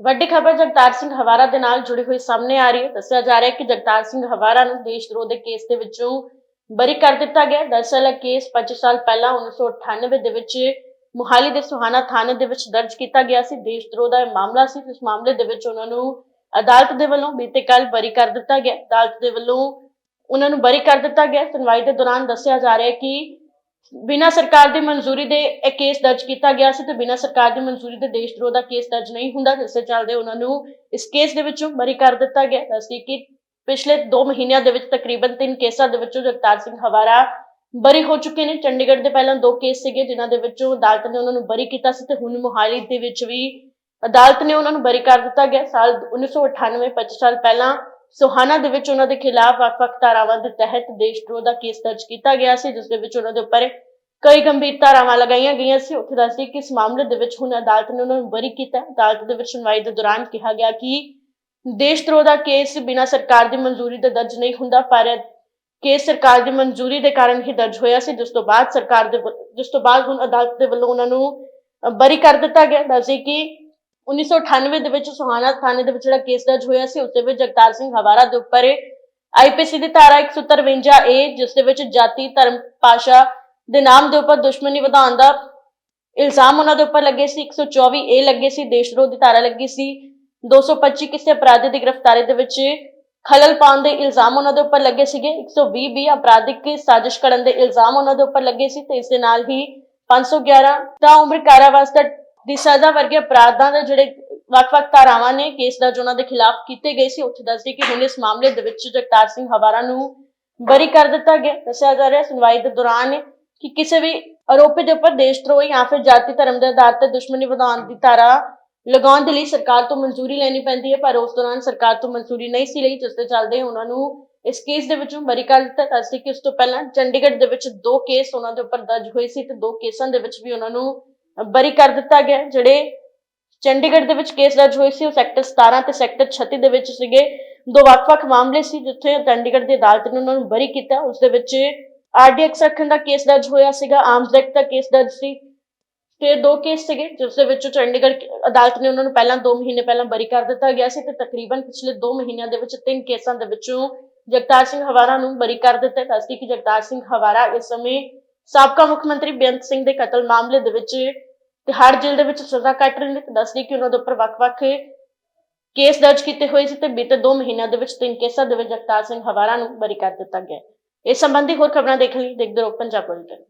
ਵੱਡੀ ਖਬਰ ਜਗਤਾਰ ਸਿੰਘ ਹਵਾਰਾ ਦੇ ਨਾਲ ਜੁੜੀ ਹੋਈ ਸਾਹਮਣੇ ਆ ਰਹੀ ਹੈ। ਦੱਸਿਆ ਜਾ ਰਿਹਾ ਹੈ ਕਿ ਜਗਤਾਰ ਸਿੰਘ ਹਵਾਰਾ ਨੂੰ ਦੇਸ਼ ਵਿਰੋਧ ਦੇ ਕੇਸ ਦੇ ਵਿੱਚੋਂ ਬਰੀ ਕਰ ਦਿੱਤਾ ਗਿਆ ਦਰਅਸਲ ਕੇਸ 25 ਸਾਲ ਪਹਿਲਾਂ 1998 ਦੇ ਵਿੱਚ ਮੁਹਾਲੀ ਦੇ ਸੁਹਾਣਾ ਥਾਣੇ ਦੇ ਵਿੱਚ ਦਰਜ ਕੀਤਾ ਗਿਆ ਸੀ। ਦੇਸ਼ ਵਿਰੋਧ ਦਾ ਇਹ ਮਾਮਲਾ ਸੀ। ਇਸ ਮਾਮਲੇ ਦੇ ਵਿੱਚ ਉਹਨਾਂ ਨੂੰ ਅਦਾਲਤ ਦੇ ਵੱਲੋਂ ਬੀਤੇ ਕੱਲ ਬਰੀ ਕਰ ਦਿੱਤਾ ਗਿਆ ਅਦਾਲਤ ਦੇ ਵੱਲੋਂ ਉਹਨਾਂ ਨੂੰ ਬਰੀ ਕਰ ਦਿੱਤਾ ਗਿਆ ਸੁਣਵਾਈ ਦੇ ਦੌਰਾਨ ਦੱਸਿਆ ਜਾ ਰਿਹਾ ਹੈ ਕਿ ਬਿਨਾਂ ਸਰਕਾਰ ਦੀ ਮਨਜ਼ੂਰੀ ਦੇ ਇਹ ਕੇਸ ਦਰਜ ਕੀਤਾ ਗਿਆ ਸੀ ਤੇ ਬਿਨਾਂ ਸਰਕਾਰ ਦੀ ਮਨਜ਼ੂਰੀ ਦੇ ਦੇਸ਼ ਵਿਰੋਧ ਦਾ ਕੇਸ ਦਰਜ ਨਹੀਂ ਹੁੰਦਾ, ਜਿਸ ਚੱਲਦੇ ਉਹਨਾਂ ਨੂੰ ਇਸ ਕੇਸ ਦੇ ਵਿੱਚੋਂ ਬਰੀ ਕਰ ਦਿੱਤਾ ਗਿਆ। ਦੱਸੀ ਕਿ ਪਿਛਲੇ 2 ਮਹੀਨਿਆਂ ਦੇ ਵਿੱਚ ਤਕਰੀਬਨ 3 ਕੇਸਾਂ ਦੇ ਵਿੱਚੋਂ ਜਗਤਾਰ ਸਿੰਘ ਹਵਾਰਾ ਬਰੀ ਹੋ ਚੁੱਕੇ ਨੇ। ਚੰਡੀਗੜ੍ਹ ਦੇ ਪਹਿਲਾਂ ਦੋ ਕੇਸ ਸੀਗੇ, ਜਿਨ੍ਹਾਂ ਦੇ ਵਿੱਚੋਂ ਅਦਾਲਤ ਨੇ ਉਹਨਾਂ ਨੂੰ ਬਰੀ ਕੀਤਾ ਸੀ ਤੇ ਹੁਣ ਮੁਹਾਲੀ ਦੇ ਵਿੱਚ ਵੀ ਅਦਾਲਤ ਨੇ ਉਹਨਾਂ ਨੂੰ ਬਰੀ ਕਰ ਦਿੱਤਾ ਗਿਆ। ਸਾਲ 1998 25 ਸਾਲ ਪਹਿਲਾਂ ਸੋਹਾਨਾ ਦੇ ਵਿੱਚ ਉਹਨਾਂ ਦੇ ਖਿਲਾਫ ਵੱਖ-ਵੱਖ ਧਾਰਾਵਾਂ ਦੇ ਤਹਿਤ ਦੇਸ਼ ਵਿਰੋਧ ਦਾ ਕੇਸ ਦਰਜ ਕੀਤਾ ਗਿਆ ਸੀ, ਜਿਸ ਦੇ ਵਿੱਚ ਉਹਨਾਂ ਦੇ ਉੱਪਰ ਕਈ ਗੰਭੀਰ ਧਾਰਾਵਾਂ ਲਗਾਈਆਂ ਗਈਆਂ ਸੀ। ਉੱਥੇ ਦੱਸਦੀ ਕਿ ਇਸ ਮਾਮਲੇ ਦੇ ਵਿੱਚ ਹੁਣ ਅਦਾਲਤ ਨੇ ਉਹਨਾਂ ਨੂੰ ਬਰੀ ਕੀਤਾ ਅਦਾਲਤ ਦੇ ਵਿੱਚ ਸੁਣਵਾਈ ਦੇ ਦੌਰਾਨ ਕਿਹਾ ਗਿਆ ਕਿ ਦੇਸ਼ ਵਿਰੋਧ ਦਾ ਕੇਸ ਬਿਨਾਂ ਸਰਕਾਰ ਦੀ ਮਨਜ਼ੂਰੀ ਦੇ ਦਰਜ ਨਹੀਂ ਹੁੰਦਾ, ਪਰ ਕੇਸ ਸਰਕਾਰ ਦੀ ਮਨਜ਼ੂਰੀ ਦੇ ਕਾਰਨ ਹੀ ਦਰਜ ਹੋਇਆ ਸੀ। ਜਿਸ ਤੋਂ ਬਾਅਦ ਸਰਕਾਰ ਦੇ ਜਿਸ ਤੋਂ ਬਾਅਦ ਹੁਣ ਅਦਾਲਤ ਦੇ ਵੱਲੋਂ ਉਹਨਾਂ ਨੂੰ ਬਰੀ ਕਰ ਦਿੱਤਾ ਗਿਆ। ਦੱਸੀ ਕਿ 1998 ਦੇ ਵਿੱਚ ਸੁਹਾਣਾ ਥਾਣੇ ਦੇ ਵਿੱਚ ਜਿਹੜਾ ਕੇਸ ਦਰਜ ਹੋਇਆ ਸੀ, ਉਸ ਦੇ ਵਿੱਚ ਜਗਤਾਰ ਸਿੰਘ ਹਵਾਰਾ ਦੇ ਉੱਪਰ ਆਈਪੀਸੀ ਦੀ ਧਾਰਾ 153 ਏ, ਜਿਸ ਦੇ ਵਿੱਚ ਜਾਤੀ, ਧਰਮ, ਭਾਸ਼ਾ ਦੇ ਨਾਮ ਦੇ ਉੱਪਰ ਦੁਸ਼ਮਣੀ ਵਧਾਉਣ ਦਾ ਇਲਜ਼ਾਮ ਉਹਨਾਂ ਦੇ ਉੱਪਰ ਲੱਗੇ ਸੀ। 124 ਏ ਲੱਗੇ ਸੀ, ਦੇਸ਼ ਵਿਰੋਧੀ ਧਾਰਾ ਲੱਗੀ ਸੀ। 225 ਕਿਸੇ ਅਪਰਾਧੀ ਦੀ ਗ੍ਰਿਫਤਾਰੀ ਦੇ ਵਿੱਚ ਖਲਲ ਪਾਉਣ ਦੇ ਇਲਜ਼ਾਮ ਉਹਨਾਂ ਦੇ ਉੱਪਰ ਲੱਗੇ ਸੀਗੇ। 120 ਵੀ ਅਪਰਾਧਿਕ ਸਾਜ਼ਿਸ਼ ਕਰਨ ਦੇ ਇਲਜ਼ਾਮ ਉਹਨਾਂ ਦੇ ਉੱਪਰ ਲੱਗੇ ਸੀ ਤੇ ਇਸ ਦੇ ਨਾਲ ਹੀ 511 ਤਾਂ ਉਮਰ ਕਾਰਾਵਾਸ ਦਾ ਦੀ ਸਜ਼ਾ ਵਰਗੇ ਅਪਰਾਧਾਂ ਦੇ ਜਿਹੜੇ ਵੱਖ-ਵੱਖ ਧਾਰਾਵਾਂ ਨੇ, ਕੇਸ ਦਰਜ ਉਹਨਾਂ ਦੇ ਖਿਲਾਫ ਕੀਤੇ ਗਏ ਸੀ। ਉੱਥੇ ਦੱਸਦੀ ਕਿ ਹੁਣ ਇਸ ਮਾਮਲੇ ਦੇ ਵਿੱਚ ਜਗਤਾਰ ਸਿੰਘ ਹਵਾਰਾ ਨੂੰ ਬਰੀ ਕਰ ਦਿੱਤਾ ਗਿਆ। ਦੱਸਿਆ ਜਾ ਰਿਹਾ ਸੁਣਵਾਈ ਦੇ ਦੌਰਾਨ ਕਿ ਕਿਸੇ ਵੀ ਆਰੋਪੀ ਦੇ ਉੱਪਰ ਦੇਸ਼ ਧਰੋਹੀ ਜਾਂ ਫਿਰ ਜਾਤੀ ਧਰਮ ਦੇ ਆਧਾਰ ਤੇ ਦੁਸ਼ਮਣੀ ਵਧਾਉਣ ਦੀ ਧਾਰਾ ਲਗਾਉਣ ਦੇ ਲਈ ਸਰਕਾਰ ਤੋਂ ਮਨਜ਼ੂਰੀ ਲੈਣੀ ਪੈਂਦੀ ਹੈ, ਪਰ ਉਸ ਦੌਰਾਨ ਸਰਕਾਰ ਤੋਂ ਮਨਜ਼ੂਰੀ ਨਹੀਂ ਸੀ ਲਈ, ਜਿਸ ਦੇ ਚੱਲਦੇ ਉਹਨਾਂ ਨੂੰ ਇਸ ਕੇਸ ਦੇ ਵਿੱਚੋਂ ਬਰੀ ਕਰ ਦਿੱਤਾ ਦੱਸਦੀ ਕਿ ਉਸ ਤੋਂ ਪਹਿਲਾਂ ਚੰਡੀਗੜ੍ਹ ਦੇ ਵਿੱਚ ਦੋ ਕੇਸ ਉਹਨਾਂ ਦੇ ਉੱਪਰ ਦਰਜ ਹੋਏ ਸੀ ਤੇ ਦੋ ਕੇਸਾਂ ਦੇ ਵਿੱਚ ਵੀ ਉਹਨਾਂ ਨੂੰ ਬਰੀ ਕਰ ਦਿੱਤਾ ਗਿਆ ਜਿਹੜੇ ਚੰਡੀਗੜ੍ਹ ਦੇ ਵਿੱਚ ਕੇਸ ਦਰਜ ਹੋਏ ਸੀ, ਉਹ ਸੈਕਟਰ 17 ਤੇ ਸੈਕਟਰ 36 ਦੇ ਵਿੱਚ ਸੀਗੇ। ਦੋ ਵੱਖ-ਵੱਖ ਮਾਮਲੇ ਸੀ, ਜਿੱਥੇ ਚੰਡੀਗੜ੍ਹ ਦੀ ਅਦਾਲਤ ਨੇ ਉਹਨਾਂ ਨੂੰ ਬਰੀ ਕੀਤਾ, ਉਸ ਦੇ ਵਿੱਚ ਆਰਡੀਐਕਸ ਰੱਖਣ ਦਾ ਕੇਸ ਦਰਜ ਹੋਇਆ ਸੀਗਾ ਆਰਮਸ ਐਕਟ ਦਾ ਕੇਸ ਦਰਜ ਸੀ। ਤੇ ਦੋ ਕੇਸ ਸੀਗੇ, ਜਿਸ ਦੇ ਵਿੱਚ ਚੰਡੀਗੜ੍ਹ ਅਦਾਲਤ ਨੇ ਉਹਨਾਂ ਨੂੰ ਪਹਿਲਾਂ 2 ਮਹੀਨੇ ਪਹਿਲਾਂ ਬਰੀ ਕਰ ਦਿੱਤਾ ਗਿਆ ਸੀ ਤੇ ਤਕਰੀਬਨ ਪਿਛਲੇ 2 ਮਹੀਨਿਆਂ ਦੇ ਵਿੱਚ ਤਿੰਨ ਕੇਸਾਂ ਦੇ ਵਿੱਚੋਂ ਜਗਤਾਰ ਸਿੰਘ ਹਵਾਰਾ ਨੂੰ ਬਰੀ ਕਰ ਦਿੱਤਾ। ਦੱਸਦੀ ਕਿ ਜਗਤਾਰ ਸਿੰਘ ਹਵਾਰਾ ਇਸ ਸਮੇਂ ਸਾਬਕਾ ਮੁੱਖ ਮੰਤਰੀ ਬੇਅੰਤ ਸਿੰਘ ਦੇ ਕਤਲ ਮਾਮਲੇ ਦੇ ਵਿੱਚ ਤਿਹਾੜ ਜੇਲ੍ਹ ਦੇ ਵਿੱਚ ਸਜ਼ਾ ਕੱਟ ਰਹੇ ਨੇ ਤੇ ਦੱਸਦੀ ਕਿ ਉਹਨਾਂ ਦੇ ਉੱਪਰ ਵੱਖ-ਵੱਖ ਕੇਸ ਦਰਜ ਕੀਤੇ ਹੋਏ ਸੀ ਤੇ ਬੀਤੇ 2 ਮਹੀਨਿਆਂ ਦੇ ਵਿੱਚ ਤਿੰਨ ਕੇਸਾਂ ਦੇ ਵਿੱਚ ਜਗਤਾਰ ਸਿੰਘ ਹਵਾਰਾ ਨੂੰ ਬਰੀ ਕਰ ਦਿੱਤਾ ਗਿਆ। ਇਸ ਸੰਬੰਧੀ ਹੋਰ ਖਬਰਾਂ ਦੇਖਣ ਲਈ ਦੇਖਦੇ ਰਹੋ ਪੰਜਾਬ ਬੁਲੇਟਿਨ।